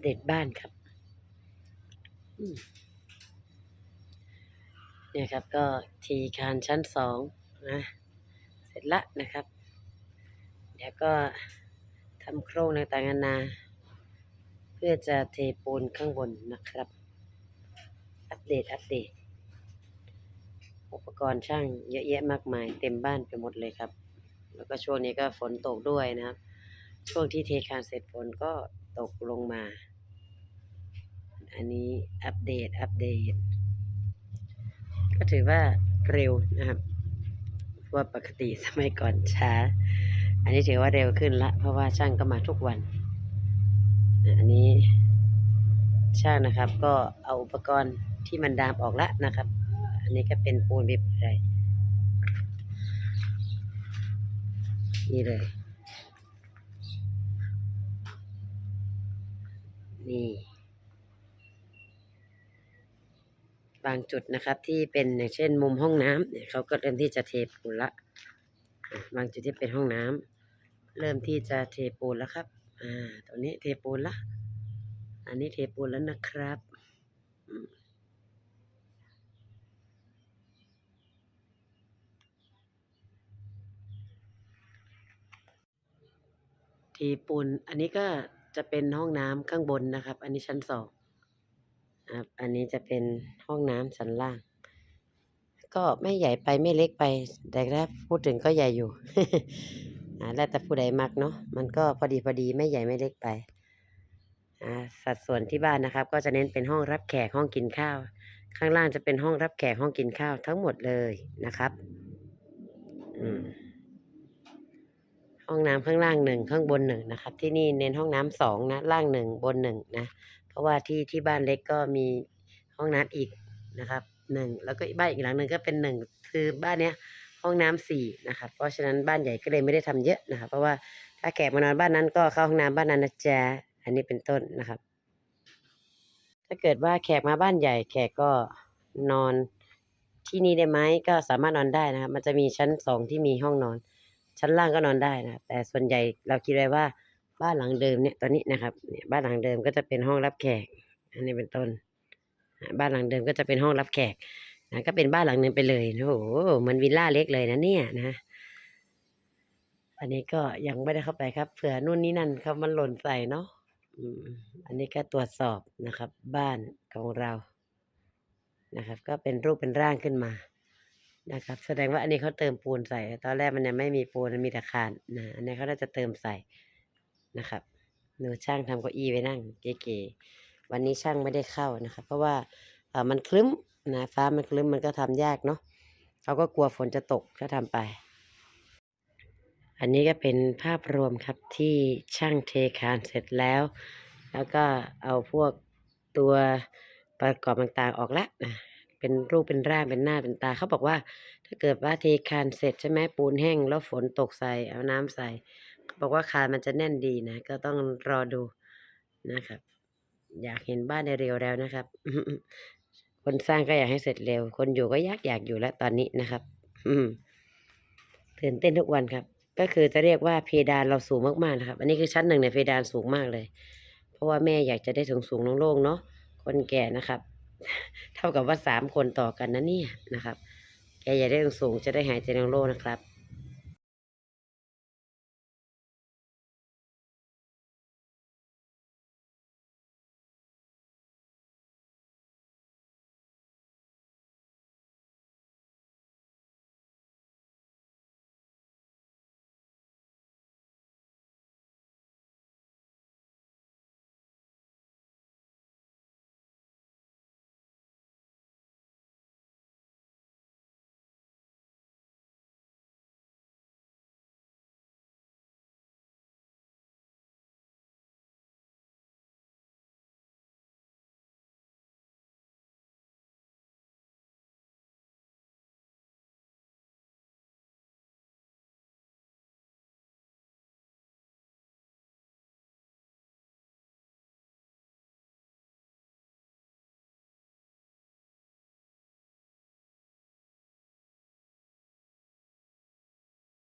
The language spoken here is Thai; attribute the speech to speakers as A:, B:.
A: เดตบ้านครับเนี่ยครับ ก็ทีคานชั้นสองนะ เสร็จละนะครับ เดี๋ยวก็ทำโครงต่างๆนานา เพื่อจะเทปูนข้างบนนะครับ อัปเดต อัปเดต อุปกรณ์ช่างเยอะแยะมากมาย เต็มบ้านไปหมดเลยครับ แล้วก็ช่วงนี้ก็ฝนตกด้วยนะครับ ช่วงที่เทคานเสร็จฝนก็ตกลงมา อันนี้อัปเดต อัปเดต ก็ถือว่าเร็วนะครับว่าปกติสมัยก่อนช้า อันนี้ถือว่าเร็วขึ้นละ เพราะว่าช่างก็มาทุกวัน อันนี้ช่างนะครับ ก็เอาอุปกรณ์ที่มันดามออกละนะครับ อันนี้ก็เป็นปูนบิบอะไรนี่เลย นี่ บางจุดนะครับ ที่เป็นอย่างเช่น มุมห้องน้ำเนี่ยเขาก็เริ่มที่จะเทปูนละ บางจุดที่เป็นห้องน้ำเริ่มที่จะเทปูนแล้วครับ อ่าตรงนี้เทปูนละ อันนี้เทปูนแล้วนะครับเทปูนอันนี้ก็จะเป็นห้องน้ำข้างบนนะครับ อันนี้ชั้นสอง ครับอันนี้จะเป็นห้องน้ำชั้นล่าง ก็ไม่ใหญ่ไปไม่เล็กไป แต่ถ้าพูดถึงก็ใหญ่อยู่อ่าแล้วแต่ผู้ใดมักเนาะมันก็พอดีพอดีไม่ใหญ่ไม่เล็กไปอ่าสัดส่วนที่บ้านนะครับ ก็จะเน้นเป็นห้องรับแขกห้องกินข้าว ข้างล่างจะเป็นห้องรับแขกห้องกินข้าวทั้งหมดเลยนะครับอืมห้องน้ำข้างล่างหนึ่งข้างบนหนึ่งนะครับ ที่นี่เน้นห้องน้ำสองนะล่างหนึ่งบนหนึ่งนะ ราะว่าที่ที่บ้านเล็กก็มีห้องน้ำอีกนะครับหนึ่งแล้วก็บ้านอีกหลังหนึ่งก็เป็นหนึ่งคือบ้านเนี้ยห้องน้ำสี่นะครับเพราะฉะนั้นบ้านใหญ่ก็เลยไม่ได้ทำเยอะนะครับ เพราะว่าถ้าแขกมานอนบ้านนั้นก็เข้าห้องน้ำบ้านนั้นนะจ๊ะอันนี้เป็นต้นนะครับ ถ้าเกิดว่าแขกมาบ้านใหญ่ แขกก็นอนที่นี่ได้ไหมก็สามารถนอนได้นะครับ มันจะมีชั้นสองที่มีห้องนอน ชั้นล่างก็นอนได้นะแต่ส่วนใหญ่เราคิดไว้ว่า บ้านหลังเดิมเนี่ยตอนนี้นะครับเนี่ยบ้านหลังเดิมก็จะเป็นห้องรับแขก อันนี้เป็นต้น บ้านหลังเดิมก็จะเป็นห้องรับแขกนะก็เป็นบ้านหลังนึงไปเลยโอ้โหมือนวิลล่าเล็กเลยนะเนี่ยนะ อันนี้ก็ยังไม่ได้เข้าไปครับเผื่อนู่นนี่นั่นเขามันหล่นใส่เนาะอืมอันนี้ก็ตรวจสอบนะครับ บ้านของเรานะครับ ก็เป็นรูปเป็นร่างขึ้นมานะครับ แสดงว่าอันนี้เขาเติมปูนใส่ ตอนแรกมันยังไม่มีปูนมันมีแต่คานนะอันนี้เขาน่าจะเติมใส่ นะครับหนูช่างทำเก้าอี้ไว้นั่งเก๋ๆวันนี้ช่างไม่ได้เข้านะครับ เพราะว่าเออมันคลึ้มนะฟ้ามันคลึ้มมันก็ทำยากเนาะเขาก็กลัวฝนจะตกถ้าทำไป อันนี้ก็เป็นภาพรวมครับที่ช่างเทคานเสร็จแล้ว แล้วก็เอาพวกตัวประกอบต่างๆออกแล้วนะเป็นรูปเป็นร่างเป็นหน้าเป็นตาเขาบอกว่า ถ้าเกิดว่าเทคานเสร็จใช่ไหมปูนแห้งแล้วฝนตกใส่เอาน้ำใส่ บอกว่าคานมันจะแน่นดีนะ ก็ต้องรอดูนะครับ อยากเห็นบ้านในเร็วแล้วนะครับ คนสร้างก็อยากให้เสร็จเร็ว คนอยู่ก็อยากอยากอยู่แล้วตอนนี้นะครับ อืมตื่นเต้นทุกวันครับ ก็คือจะเรียกว่าเพดานเราสูงมากๆนะครับ อันนี้คือชั้นหนึ่งเนี่ยเพดานสูงมากเลย เพราะว่าแม่อยากจะได้สูงสูงโล่งๆเนาะคนแก่นะครับ เท่ากับว่าสามคนต่อกันนะเนี่ยนะครับ แกอยากได้สูงจะได้หายใจโล่งๆนะครับ